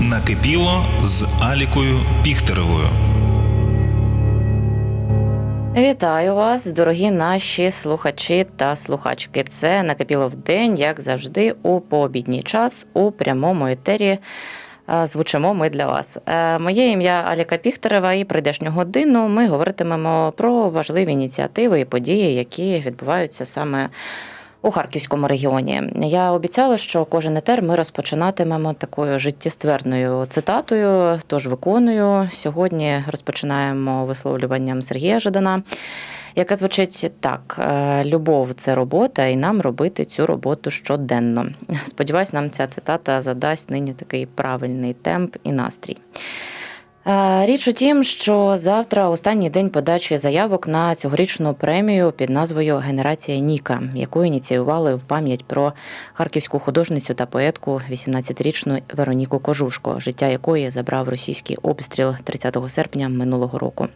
Накипіло з Алікою Піхтеревою. Вітаю вас, дорогі наші слухачі та слухачки. Це накипіло в день, як завжди, у пообідній час у прямому етері. Звучимо ми для вас. Е, Моє ім'я Аліка Піхтерева, і прийдешню годину ми говоритимемо про важливі ініціативи і події, які відбуваються саме у Харківському регіоні. Я обіцяла, що кожен етер ми розпочинатимемо такою життєстверною цитатою. Тож виконую. Сьогодні розпочинаємо висловлюванням Сергія Жадана, яке звучить так: «Е, любов це робота, і нам робити цю роботу щоденно. Сподіваюсь, нам ця цитата задасть нині такий правильний темп і настрій. Е, Річ у тім, що завтра останній день подачі заявок на цьогорічну премію під назвою Генерація Ніка, яку ініціювали в пам'ять про харківську художницю та поетку 18-річну Вероніку Кожушко, життя якої забрав російський обстріл 30 серпня минулого року.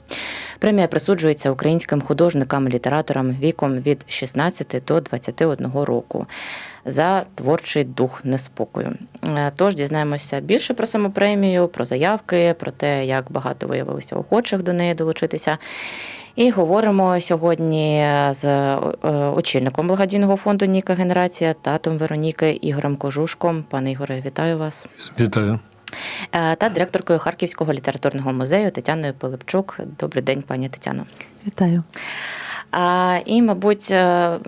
Премія присуджується українським художникам, літераторам віком від 16 до 21 року за творчий дух неспокою. Е, Тож дізнаємося більше про саму премію, про заявки, про те, як багато виявилося охочих до неї долучитися. І говоримо сьогодні з е, очільником благодійного фонду Ніка Генерація, татом Вероніки Ігорем Кожушком. Пане Ігоре, вітаю вас. Вітаю. Е, Та директоркою Харківського літературного музею Тетяною Пилипчук. Добрий день, пані Тетяно. Вітаю. А, і, мабуть, е,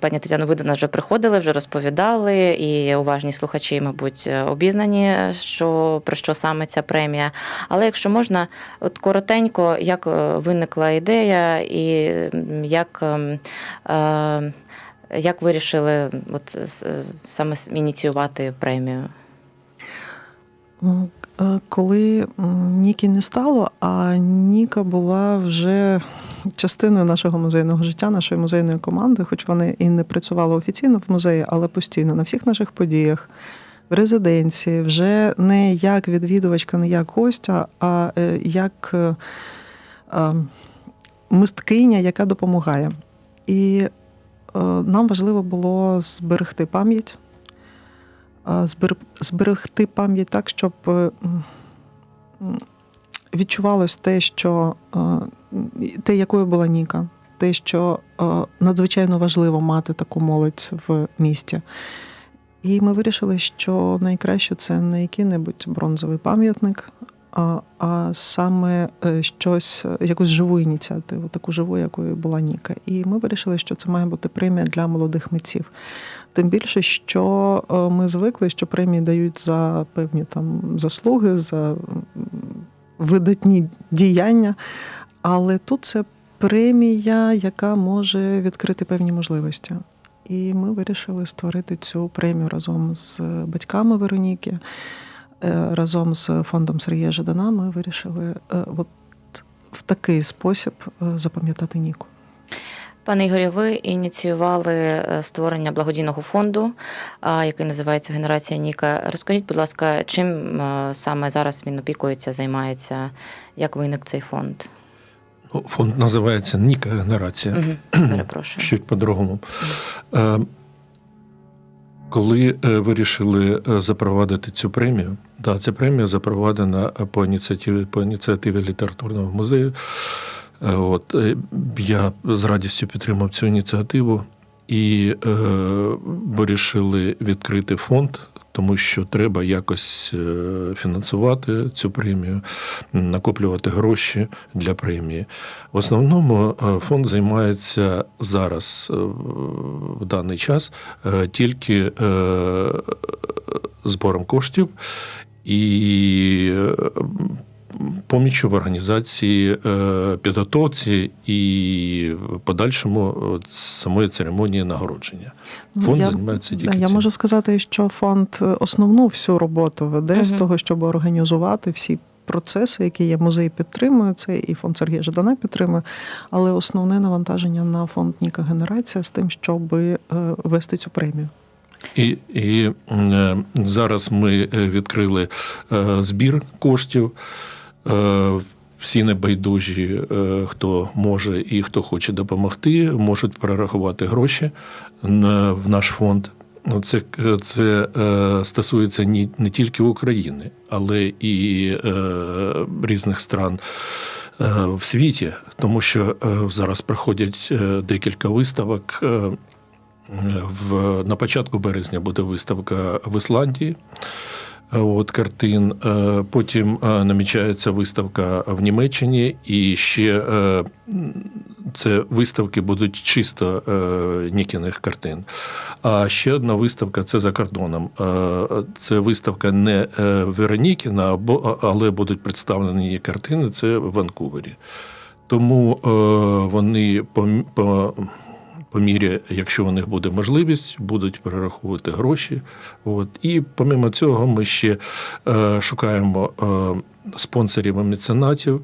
пані Тетяно, ви до нас вже приходили, вже розповідали, і уважні слухачі, мабуть, е, обізнані, що про що саме ця премія. Але якщо можна, от коротенько, як е, виникла ідея, і як, ем, е, як вирішили от, саме ініціювати премію? Е, Коли м, Ніки не стало, а Ніка була вже частиною нашого музейного життя, нашої музейної команди, хоч вони і не працювали офіційно в музеї, але постійно на всіх наших подіях. В резиденції вже не як відвідувачка, не як гостя, а е, як е, е, мисткиня, яка допомагає. І нам важливо було зберегти пам'ять, зберегти пам'ять так, щоб е, відчувалось те, що е, те, якою була Ніка, те, що е, надзвичайно важливо мати таку молодь в місті. І ми вирішили, що найкраще це не який-небудь бронзовий пам'ятник, а, а саме щось, якусь живу ініціативу, таку живу, якою була Ніка. І ми вирішили, що це має бути премія для молодих митців. Тим більше, що е, ми звикли, що премії дають за певні там заслуги, за видатні діяння. Але тут це премія, яка може відкрити певні можливості. І ми вирішили створити цю премію разом з батьками Вероніки, е, разом з фондом Сергія Жадана. Ми вирішили е, от в такий спосіб запам'ятати Ніку. Пане Ігорі, ви ініціювали е, створення благодійного фонду, який називається Генерація Ніка. Розкажіть, будь ласка, чим е, саме зараз він опікується, займається, як виник цей фонд? Ну, Фонд називається Ніка Генерація. Угу, перепрошую. Чуть по-другому. Е, Коли вирішили запровадити цю премію, да, ця премія запровадена по ініціативі, по ініціативі літературного музею. Е, От, е, я з радістю підтримав цю ініціативу і е, вирішили відкрити фонд, тому що треба якось е, фінансувати цю премію, накоплювати гроші для премії. В основному фонд займається зараз в даний час тільки збором коштів і поміччю в організації е, підготовці і в подальшому самої церемонії нагородження. Ну, Фонд я- займається Да, тільки я цим. можу сказати, що фонд е, основну всю роботу веде з того, щоб організувати всі процеси, які є музей підтримує, це і фонд Сергія Жадана підтримує. Але основне навантаження на фонд Ніка Генерація з тим, щоб е, вести цю премію. І, і зараз ми відкрили збір коштів. Е, всі небайдужі, е, хто може і хто хоче допомогти, можуть перерахувати гроші в наш фонд. ну, це, це е, стосується ні, не тільки України, але і різних стран в світі, тому що зараз проходять декілька виставок. На початку березня буде виставка в Ісландії. Е, От картин. Е, Потім е, намічається виставка в Німеччині, і ще це виставки будуть чисто Нікіних картин. А ще одна виставка це за кордоном. Це виставка не Веронікіна, але будуть представлені її картини. Це в Ванкувері. Тому вони по, по, мірі, якщо у них буде можливість, будуть перераховувати гроші. От. І помимо цього, ми ще е, шукаємо е, спонсорів і меценатів.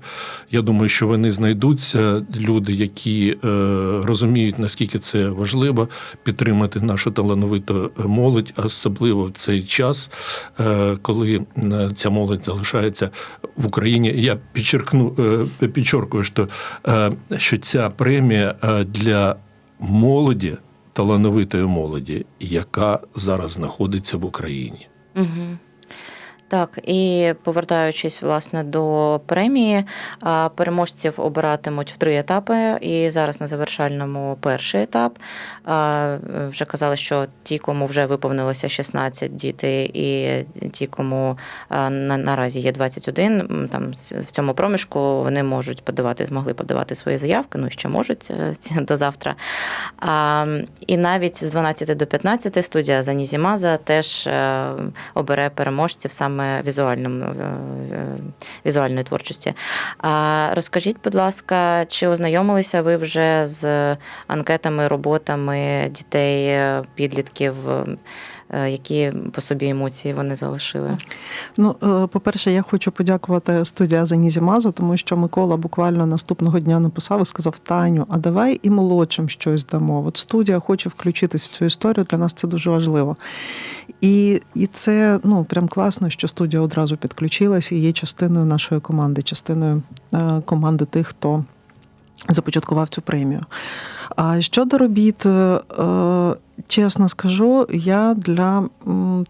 Я думаю, що вони знайдуться люди, які е, розуміють, наскільки це важливо підтримати нашу талановиту молодь, особливо в цей час, е, коли е, ця молодь залишається в Україні. Я підчеркну, е, підчеркую, що, е, що ця премія е, для молоді, талановитої молоді, яка зараз знаходиться в Україні. Угу. Так, і повертаючись власне до премії, переможців обиратимуть в три етапи. І зараз на завершальному перший етап. Вже казали, що ті, кому вже виповнилося 16 діти, і ті, кому на, наразі є 21, там в цьому проміжку вони можуть подавати, могли подавати свої заявки, ну ще можуть е, до завтра. І навіть з 12 до 15 студія Занізімаза теж е, обере переможців саме візуальному, е, е, візуальної творчості. Розкажіть, будь ласка, чи ознайомилися ви вже з анкетами, роботами дітей, е, підлітків, які по собі емоції вони залишили? Ну, е, по-перше, я хочу подякувати студія Занізімаза, тому що Микола буквально наступного дня написав і сказав: Таню, а давай і молодшим щось дамо. От студія хоче включитись в цю історію. Для нас це дуже важливо. І, і це ну прям класно, що студія одразу підключилась і є частиною нашої команди, частиною е, команди тих, хто започаткував цю премію. А щодо робіт, е, чесно скажу, я для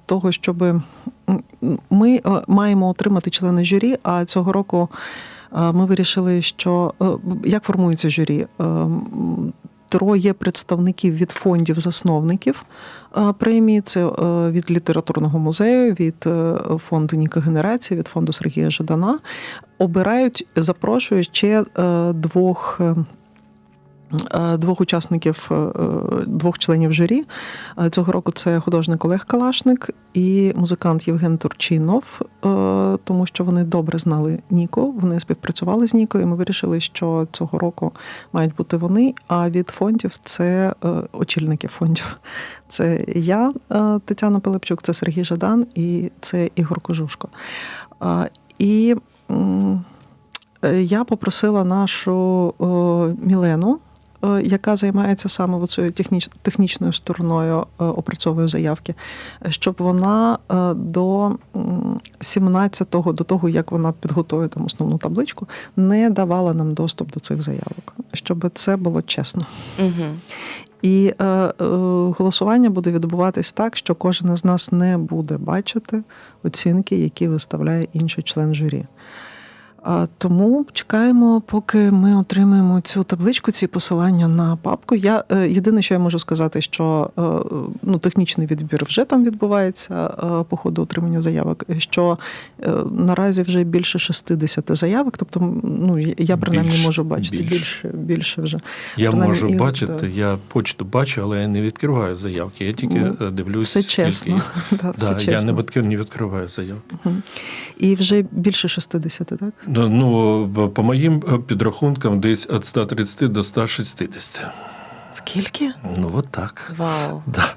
того, щоб ми е, маємо отримати члени журі, а цього року е, ми вирішили, що як формується журі. Троє представників від фондів засновників е, премії. Це е, від літературного музею, від е, фонду Ніка Генерація, від фонду Сергія Жадана. Обирають, запрошують ще двох. Е, Двох учасників, е, е, двох членів журі. Цього року це художник Олег Калашник і музикант Євген Турчинов, тому що вони добре знали Ніку, вони співпрацювали з Нікою. і Ми вирішили, що цього року мають бути вони. А від фондів це очільники фондів. Це я, Тетяна Пилипчук, це Сергій Жадан і це Ігор Кожушко. І я попросила нашу Мілену. Е, Яка займається саме цією техніч, технічною стороною е, опрацьовує заявки, щоб вона е, до м, 17-го, до того як вона підготує там основну табличку, не давала нам доступ до цих заявок, щоб це було чесно. Угу. І е, е, голосування буде відбуватись так, що кожен із нас не буде бачити оцінки, які виставляє інший член журі. Тому чекаємо, поки ми отримаємо цю табличку, ці посилання на папку. Я е, єдине, що я можу сказати, що е, ну, технічний відбір вже там відбувається е, по ходу отримання заявок. Що наразі вже більше 60 заявок. Тобто, ну я принаймні Більше, можу бачити більше. більше, більше вже. Я Принаймні, можу і- бачити, да. я почту бачу, але я не відкриваю заявки. Я тільки Ну, дивлюсь, Все чесно. їх. Да, все Да, я чесно. не відкрив- не відкриваю заявки. Мгм. І вже більше 60, так? Ну, ну, по моїм е, підрахункам, десь від 130 до 160. Скільки? Ну, от так. Вау. Да.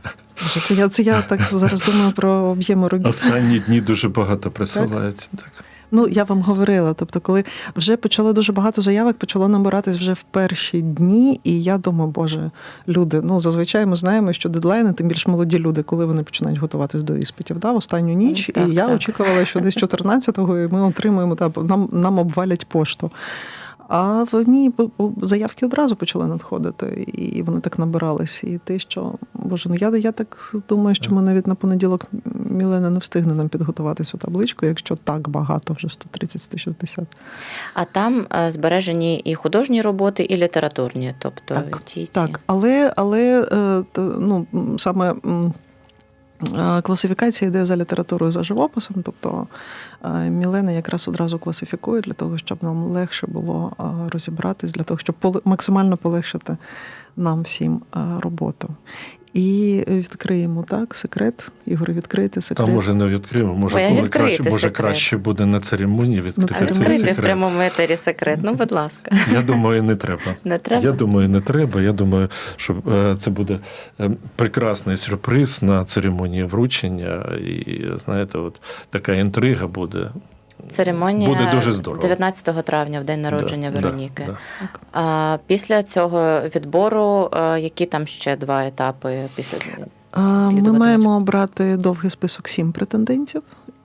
Це я, це я так зараз думаю про об'єми робіт. Останні дні дуже багато присилають. Так. Ну, я вам говорила. Тобто, коли вже почало дуже багато заявок, почало набиратись вже в перші дні, і я думаю, боже, люди, ну зазвичай ми знаємо, що дедлайни, тим більш молоді люди, коли вони починають готуватись до іспитів, да, в останню ніч. Так, і я так. очікувала, що десь 14-го і ми отримаємо, та, нам, нам обвалять пошту. А в ній заявки одразу почали надходити, і вони так набирались. І те, що боже, ну я, я так думаю, що ми навіть на понеділок Мілена не встигне нам підготувати цю табличку, якщо так багато, вже 130-160. А там е, збережені і художні роботи, і літературні, тобто Так, ті, ті. Так, але, але е, ну, саме е, класифікація йде за літературою за живописом, тобто Мілена якраз одразу класифікує для того, щоб нам легше було розібратись, для того, щоб максимально полегшити нам всім роботу. І відкриємо так секрет. Ігор, відкрити секрет. Там може не відкриємо, може, коли краще, може секрет. краще буде на церемонії відкрити церемонії. цей Відкрити в секрет. прямому етері секрет. Ну, будь ласка, Я думаю, не треба. не треба. Я думаю, не треба. Я думаю, що е, це буде е, прекрасний сюрприз на церемонії вручення. І знаєте, от така інтрига буде. Церемонія Буде дуже здорово. 19 травня, в день народження Да, Вероніки. да, да. А після цього відбору, е, які там ще два етапи після А, Ми маємо обрати довгий список сім претендентів,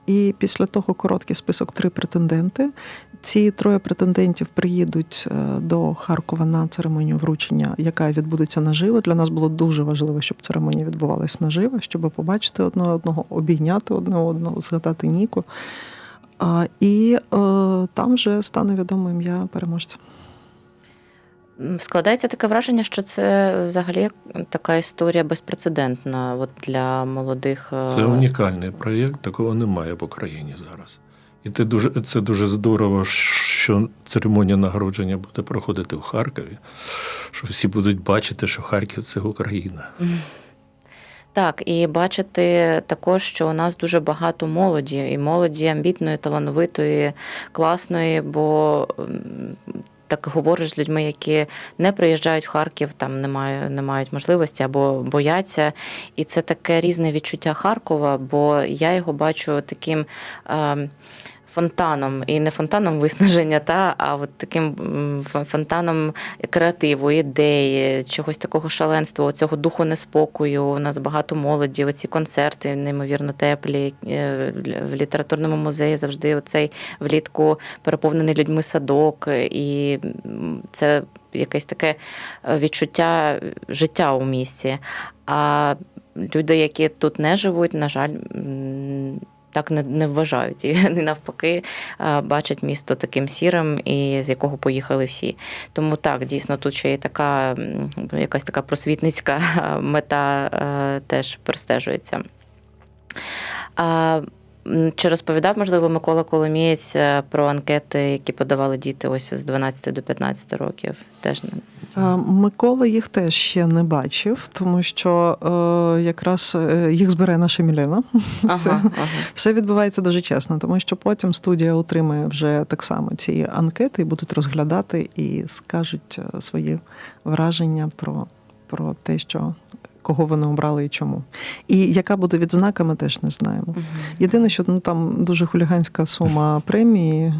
і після того короткий список три претенденти. Ці троє претендентів приїдуть е, до Харкова на церемонію вручення, яка відбудеться наживо. Для нас було дуже важливо, щоб церемонія відбувалась наживо, щоб побачити одне одного, обійняти одне одного, згадати Ніку. А, І е, там вже стане відомо ім'я переможця. Складається таке враження, що це взагалі така історія безпрецедентна от для молодих. е, Це унікальний проєкт, такого немає в Україні зараз. І це дуже, це дуже здорово, що церемонія нагородження буде проходити в Харкові, що всі будуть бачити, що Харків це Україна. Так, і бачити також, що у нас дуже багато молоді, і молоді амбітної, талановитої, класної, бо так говориш з людьми, які не приїжджають в Харків, там не мають, не мають можливості або бояться. І це таке різне відчуття Харкова, бо я його бачу таким. Е, Фонтаном і не фонтаном виснаження, та а от таким фонтаном креативу, ідеї, чогось такого шаленства, цього духу неспокою. У нас багато молоді. Оці концерти неймовірно теплі Е, в літературному музеї завжди оцей влітку переповнений людьми садок, і це якесь таке е, відчуття життя у місті. А люди, які тут не живуть, на жаль. Так не, вважають і навпаки е, бачать місто таким сірим, і з якого поїхали всі. Тому так, дійсно, тут ще є така якась така просвітницька мета е, теж простежується. Чи розповідав, можливо, Микола Коломієць е, про анкети, які подавали діти ось з 12 до 15 років? Теж не Е, Микола їх теж ще не бачив, тому що е, якраз їх збере наша Мілена. Все. ага, ага. Все відбувається дуже чесно, тому що потім студія отримає вже так само ці анкети і будуть розглядати і скажуть свої враження про, про те, що кого вони обрали і чому. І яка буде відзнака, ми теж не знаємо. Єдине, що ну там дуже хуліганська сума премії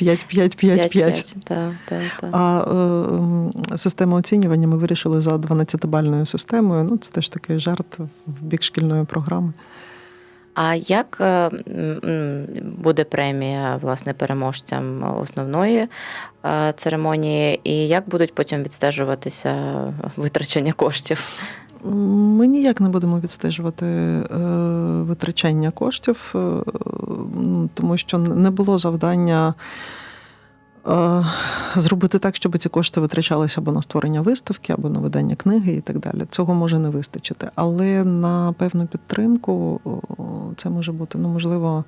5-5-5-5. П'ять, так, так, так. А е, м, систему оцінювання ми вирішили за 12-бальною системою. Ну, це теж такий жарт в бік шкільної програми. А як е, буде премія власне переможцям основної е, церемонії, і як будуть потім відстежуватися витрачення коштів? Ми ніяк не будемо відстежувати е, витрачання коштів, е, тому що не було завдання зробити так, щоб ці кошти витрачалися або на створення виставки, або на видання книги і так далі. Цього може не вистачити. Але на певну підтримку це може бути. Ну, можливо,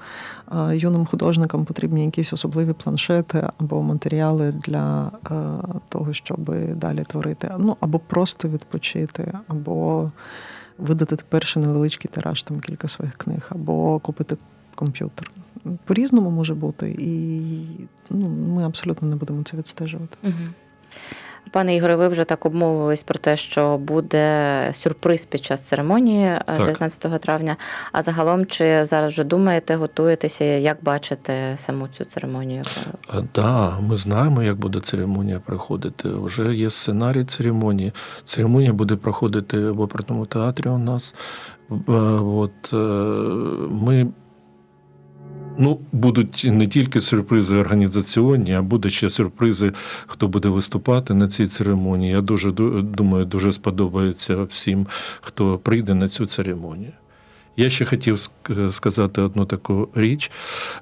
е, юним художникам потрібні якісь особливі планшети або матеріали для е, того, щоб далі творити. Ну або просто відпочити, або видати перший невеличкий тираж, там кілька своїх книг, або купити комп'ютер. По-різному може бути, і ну, ми абсолютно не будемо це відстежувати. Угу. Пане Ігоре, ви вже так обмовились про те, що буде сюрприз під час церемонії е, 19 травня. А загалом, чи зараз вже думаєте, готуєтеся, як бачите саму цю церемонію? Так, да, ми знаємо, як буде церемонія проходити. Вже є сценарій церемонії. Церемонія буде проходити в оперному театрі у нас. Е, От, е, ми Ну, будуть не тільки сюрпризи організаційні, а будуть ще сюрпризи, хто буде виступати на цій церемонії. Я дуже думаю, дуже сподобається всім, хто прийде на цю церемонію. Я ще хотів сказати одну таку річ.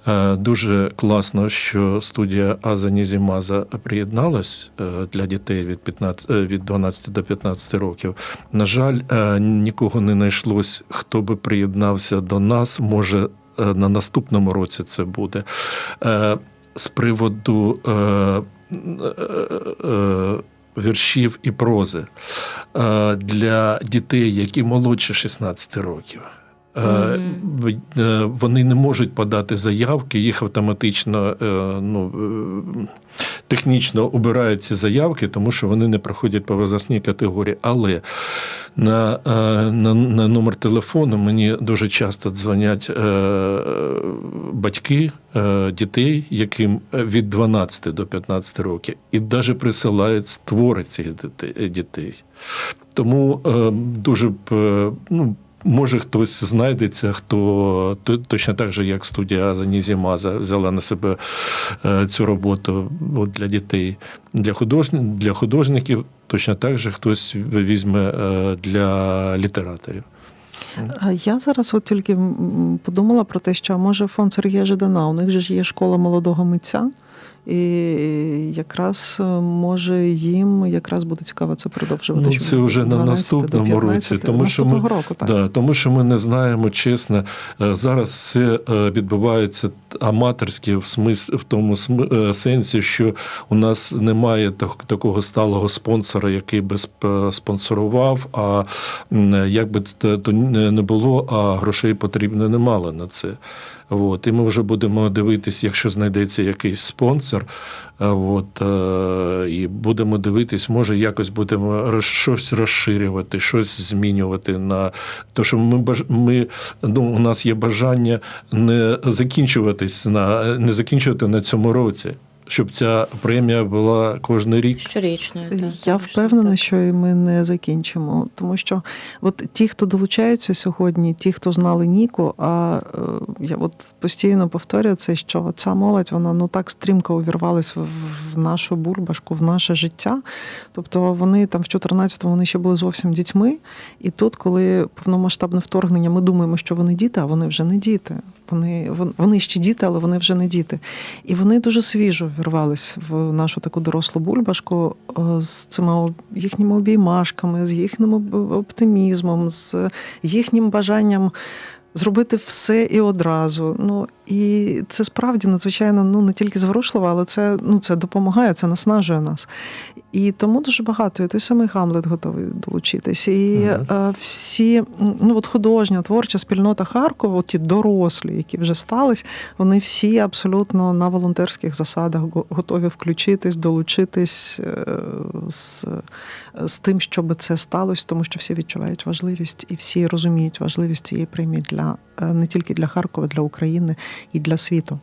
Е, Дуже класно, що студія Аза Нізімаза приєдналась е, для дітей від 15, е, від 12 до 15 років. На жаль, нікого не знайшлось, хто би приєднався до нас. Може, на наступному році це буде. Е, З приводу е, е, е, віршів і прози е, для дітей, які молодше 16 років. Е, е, Вони не можуть подати заявки, їх автоматично е, ну, е, технічно обирають ці заявки, тому що вони не проходять по возрастній категорії. Але на, е, на, на номер телефону мені дуже часто дзвонять е, батьки е, дітей, яким від 12 до 15 років, і навіть присилають створи цих дітей-. Тому дуже ну. Може, хтось знайдеться, хто то- точно так же, як студія Азанізі Маза взяла на себе е, цю роботу от, для дітей, для, художні, для художників, точно так же хтось візьме е, для літераторів. Я зараз от тільки подумала про те, що може фонд Сергія Жидана, у них же ж є школа молодого митця. І якраз е, може їм якраз буде цікаво це продовжувати. Ну, це вже на 12 до наступному році, тому що ми, року, так. Да, тому що ми не знаємо чесно. е, Зараз все е, відбувається аматорськи в смис, в тому е, сенсі, що у нас немає такого сталого спонсора, який би спонсорував. А як би то не було, а грошей потрібно немало на це. От, і ми вже будемо дивитися, якщо знайдеться якийсь спонсор, от, е, і будемо дивитись, може якось будемо щось розширювати, щось змінювати на то, що ми ми ну, у нас є бажання не закінчуватись на не закінчувати на цьому році, щоб ця премія була кожен рік. Щорічною. так, Я впевнена, так. що і ми не закінчимо, тому що от ті, хто долучаються сьогодні, ті, хто знали Ніку, а е, я от постійно повторюю це, що ця молодь вона ну так стрімко увірвалась в, в нашу бульбашку, в наше життя. Тобто вони там в 14-му вони ще були зовсім дітьми, і тут, коли повномасштабне вторгнення, ми думаємо, що вони діти, а вони вже не діти. Вони, вон- вони ще діти, але вони вже не діти. І вони дуже свіжо вірвались в нашу таку дорослу бульбашку е, з цими їхніми обіймашками, з їхнім оптимізмом, з їхнім бажанням зробити все і одразу. Ну і це справді надзвичайно ну не тільки зворушливо, але це ну це допомагає, це наснажує нас. І тому дуже багато. І той самий Гамлет готовий долучитись. І е, всі ну от художня, творча спільнота Харкова, от ті дорослі, які вже стались, вони всі абсолютно на волонтерських засадах готові включитись, долучитись е, з, з тим, щоб це сталося, тому що всі відчувають важливість і всі розуміють важливість цієї премії для е, не тільки для Харкова, для України і для світу.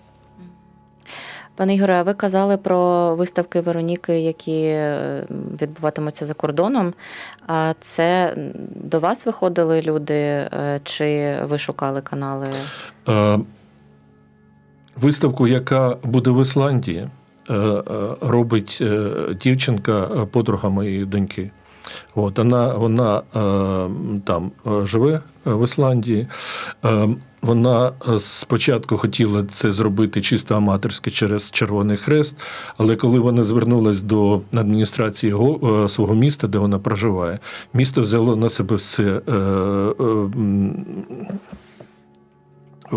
Пане Ігоре, а ви казали про виставки Вероніки, які е, відбуватимуться за кордоном. А це до вас виходили люди, е, чи ви шукали канали? Виставку, яка буде в Ісландії, робить дівчинка, подруга моєї доньки. От, вона вона е, там е, живе е, в Ісландії. Вона спочатку хотіла це зробити чисто аматорськи через Червоний Хрест, але коли вона звернулася до адміністрації го- свого міста, де вона проживає, місто взяло на себе все.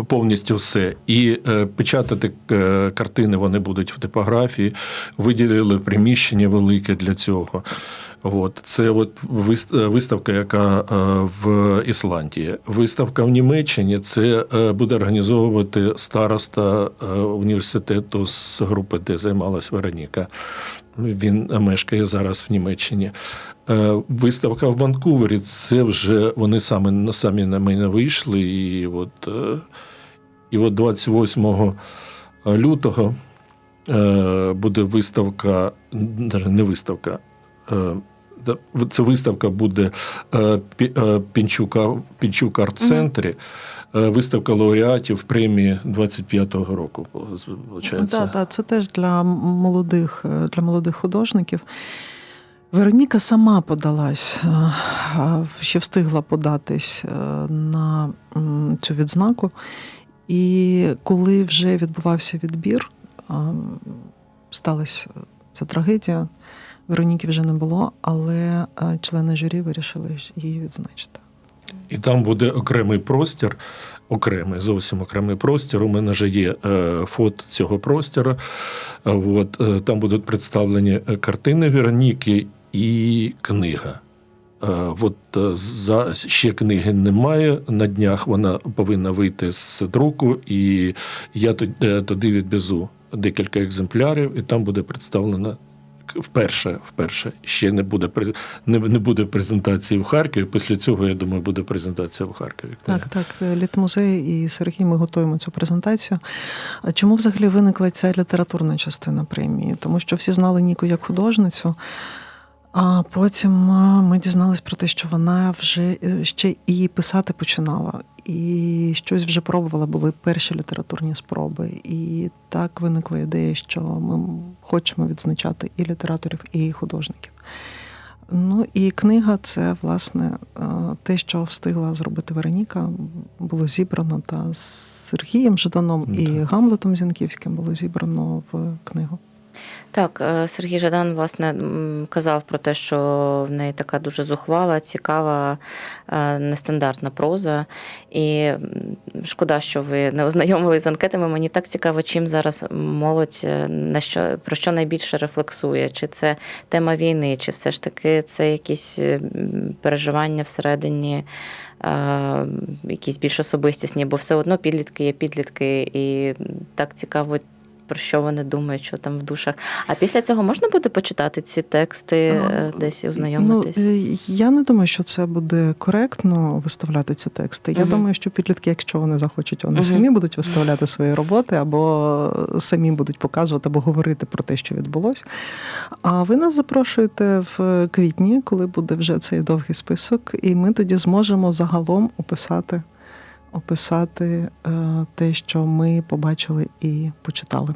Повністю все. І е, печатати е, картини вони будуть в типографії, виділили приміщення велике для цього. От. Це от е, виставка, яка е, в Ісландії. Виставка в Німеччині це е, буде організовувати староста університету з групи, де займалась Вероніка. Він мешкає зараз в Німеччині. Виставка в Ванкувері це вже вони самі, самі на мене вийшли. І от, і от 28 лютого буде виставка, навіть не виставка. Да, Це виставка буде е, Пінчука, Пінчук арт-центрі. е, виставка лауреатів премії 25-го року. Так, так, це теж для молодих, для молодих художників. Вероніка сама подалась, ще встигла податись на цю відзнаку. І коли вже відбувався відбір, сталася ця трагедія. Вероніки вже не було, але е, члени журі вирішили її відзначити. І там буде окремий простір, окремий, зовсім окремий простір. У мене вже є е, фото цього простору. Е, От, е, там будуть представлені картини Вероніки і книга. От за ще книги немає. На днях вона повинна вийти з друку, і я туди відвезу декілька екземплярів, і там буде представлена. Вперше, вперше ще не буде не, не буде презентації в Харкові. Після цього я думаю, буде презентація в Харкові. Так, так, літмузей і Сергій, ми готуємо цю презентацію. А чому взагалі виникла ця літературна частина премії? Тому що всі знали Ніку як художницю, а потім ми дізнались про те, що вона вже е, ще і писати починала, і щось вже пробувала, були перші літературні спроби. І так виникла ідея, що ми хочемо відзначати і літераторів, і художників. Ну і книга це власне е, те, що встигла зробити Вероніка, було зібрано та з Сергієм Жданом Ну, і. Гамлетом Зінківським було зібрано в книгу. Так, е, Сергій Жадан власне казав про те, що в неї така дуже зухвала, цікава, е, нестандартна проза. І шкода, що ви не ознайомились з анкетами. Мені так цікаво, чим зараз молодь е, на що про що найбільше рефлексує? Чи це тема війни, чи все ж таки це якісь переживання всередині? Якісь більш особистісні, бо все одно підлітки є підлітки, і так цікаво, про що вони думають, що там в душах. А після цього можна буде почитати ці тексти е, десь і ознайомитись? Ну, я не думаю, що це буде коректно виставляти ці тексти. Я Мгм. думаю, що підлітки, якщо вони захочуть, вони Мгм. самі будуть виставляти свої роботи, або самі будуть показувати, або говорити про те, що відбулося. А ви нас запрошуєте в квітні, коли буде вже цей довгий список, і ми тоді зможемо загалом описати. Описати е, те, що ми побачили і почитали.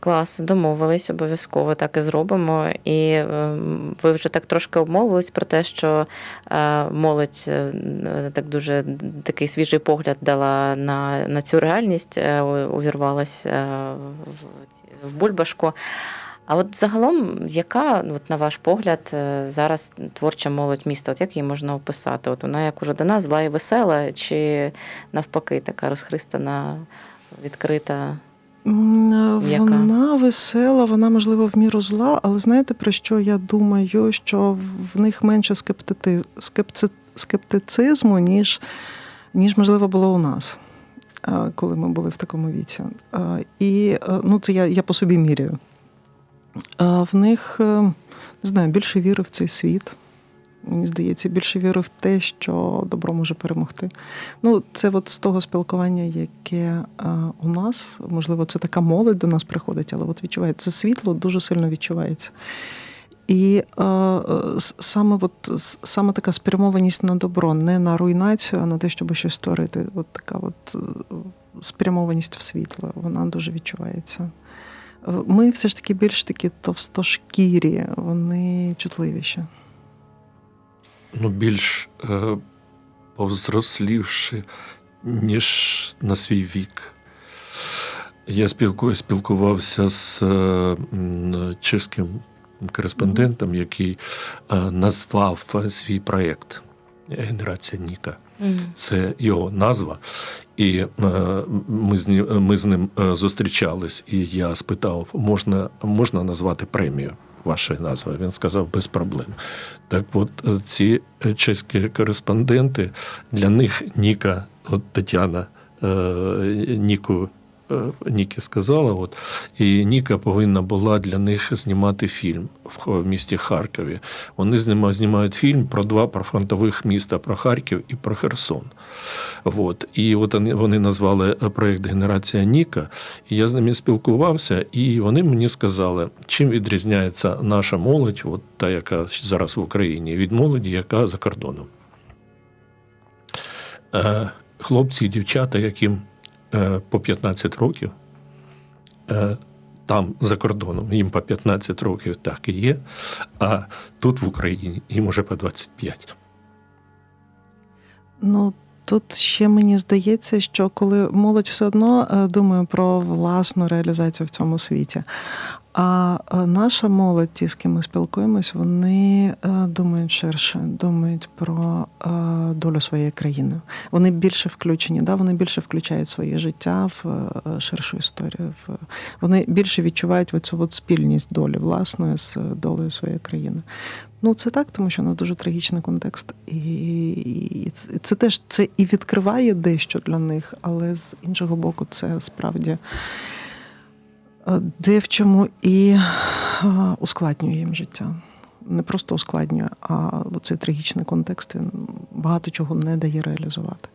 Клас, домовились, обов'язково так і зробимо. І е, ви вже так трошки обмовились про те, що е, молодь так дуже такий свіжий погляд дала на, на цю реальність, увірвалась в бульбашку. А от загалом, яка, от на ваш погляд, е, зараз творча молодь міста? От як її можна описати? От вона як уже до нас зла і весела, чи навпаки така розхристана, відкрита? Яка? Вона весела, вона, можливо, в міру зла, але знаєте, про що я думаю? Що в них менше скептити... скепци... скептицизму, ніж, ніж, можливо, було у нас, е, коли ми були в такому віці. Е, І е, ну, це я, я по собі міряю. В них, е, не знаю, більше віри в цей світ. Мені здається, більше віри в те, що добро може перемогти. Ну, це от з того спілкування, яке е, у нас, можливо, це така молодь до нас приходить, але от відчувається це світло дуже сильно відчувається. І е, е, саме, от, саме така спрямованість на добро, не на руйнацію, а на те, щоб щось створити. От така от спрямованість в світло, вона дуже відчувається. Ми все ж таки більш такі товстошкірі, вони чутливіші. ну, більш е, повзрослівши, ніж на свій вік. Я спілку, спілкувався з е, чеським кореспондентом, який е, назвав е, свій проєкт Генерація Ніка. Це його назва. І е, ми, з ним, ми з ним зустрічались, і я спитав, можна, можна назвати премію вашої назви? Він сказав, без проблем. Так от е, ці е, чеські кореспонденти, для них Ніка, от Тетяна Ніку. Е, Нікі сказала, от і Ніка повинна була для них знімати фільм в місті Харкові. Вони знімають фільм про два прифронтових міста про Харків і про Херсон. От. І от вони, назвали е, проєкт Генерація Ніка. І я з ними спілкувався, і вони мені сказали, чим відрізняється наша молодь, от та, яка зараз в Україні, від молоді, яка за кордоном. Е, хлопці і дівчата, яким по 15 років, е, там за кордоном їм по 15 років так і є, а тут в Україні їм уже по 25. Ну, тут ще мені здається, що коли молодь все одно е, думає про власну реалізацію в цьому світі. А е, наша молодь, ті, з ким ми спілкуємось, вони е, думають ширше, думають про е, долю своєї країни. Вони більше включені, да? вони більше включають своє життя в ширшу історію. В... Вони більше відчувають оцю от спільність долі власної з долею своєї країни. Ну, це так, тому що у нас дуже трагічний контекст. І, це, теж це і відкриває дещо для них, але з іншого боку, це справді де в чому і е, ускладнює їм життя. Не просто ускладнює, а цей трагічний контекст він багато чого не дає реалізувати.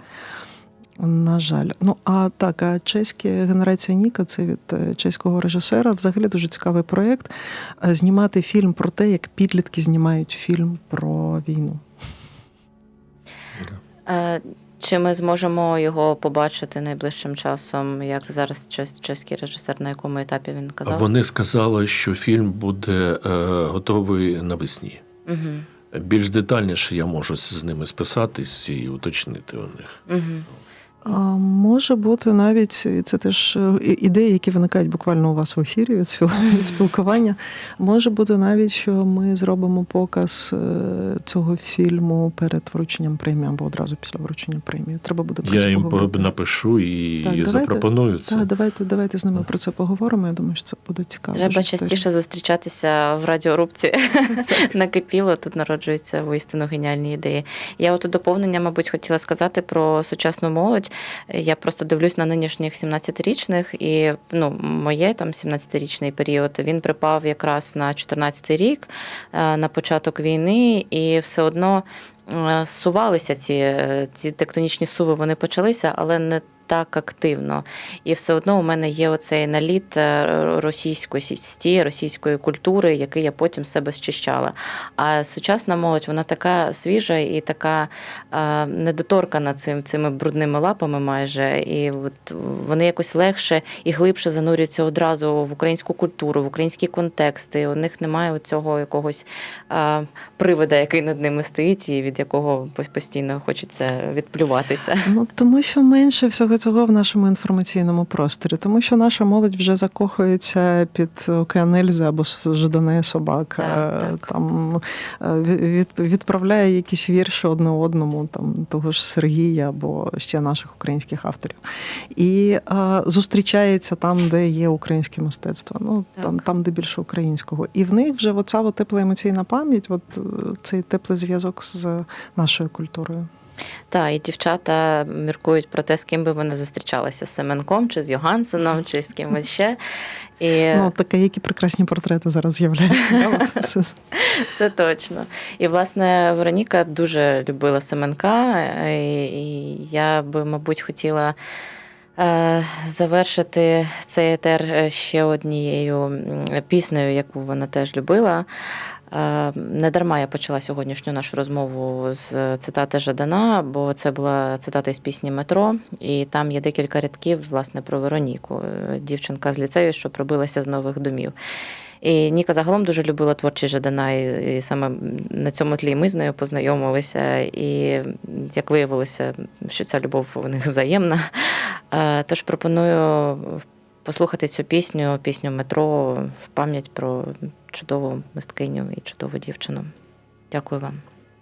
На жаль, ну а так, а чеська генерація Ніка це від е, чеського режисера. Взагалі дуже цікавий проєкт. е, Знімати фільм про те, як підлітки знімають фільм про війну. Чи ми зможемо його побачити найближчим часом, як зараз чеський режисер, на якому етапі він казав? Вони сказали, що фільм буде е, готовий навесні. Угу. Більш детальніше я можу з ними списатись і уточнити у них. Угу. А може бути навіть і це теж е, ідеї, які виникають буквально у вас в ефірі від спіл- спілкування. Може бути навіть, що ми зробимо показ е, цього фільму перед врученням премії або одразу після вручення премії. Треба буде про Я це їм поговорити. напишу і Так, давайте. запропоную це. Так, давайте, давайте з ними про це поговоримо. Я думаю, що це буде цікаво. Треба частіше зустрічатися в радіорубці накипіло. Тут народжуються воістину геніальні ідеї. Я от у доповнення, мабуть, хотіла сказати про сучасну молодь. Я просто дивлюсь на нинішніх 17-річних, і ну, моє там 17-річний період він припав якраз на 14-й рік, е, на початок війни, і все одно е, сувалися ці, е, ці тектонічні суви, вони почалися, але не так активно. І все одно у мене є оцей наліт е, російськості, російської культури, який я потім себе зчищала. А сучасна молодь, вона така свіжа і така е, недоторкана цим, цими брудними лапами майже. І от вони якось легше і глибше занурюються одразу в українську культуру, в українські контексти. У них немає цього якогось е, привида, який над ними стоїть, і від якого постійно хочеться відплюватися. Ну тому що менше всього цього в нашому інформаційному просторі, тому що наша молодь вже закохується під океан Ельзи або Ждане собака. Так, так. Там е, від, відправляє якісь вірші одне одному, там того ж Сергія або ще наших українських авторів. І е, зустрічається там, де є українське мистецтво. Ну Так. там, там, де більше українського. І в них вже оця от тепла емоційна пам'ять, от е, цей теплий зв'язок з нашою культурою. Так, і дівчата міркують про те, з ким би вони зустрічалися з Семенком, чи з Йогансеном, чи з кимось ще. І Ну, таке, які прекрасні портрети зараз з'являються. це точно. І власне Вероніка дуже любила Семенка, і, і я би, мабуть, хотіла. е, Завершити цей етер ще однією піснею, яку вона теж любила. Е, Не дарма я почала сьогоднішню нашу розмову з цитати Жадана, бо це була цитата із пісні Метро, і там є декілька рядків власне про Вероніку, е, дівчинка з ліцею, що пробилася з нових домів. І Ніка загалом дуже любила творчість Жадана, і, саме на цьому тлі ми з нею познайомилися. І як виявилося, що ця любов у них взаємна. Е, Тож пропоную послухати цю пісню, пісню Метро в пам'ять про чудову мисткиню і чудову дівчину. Дякую вам.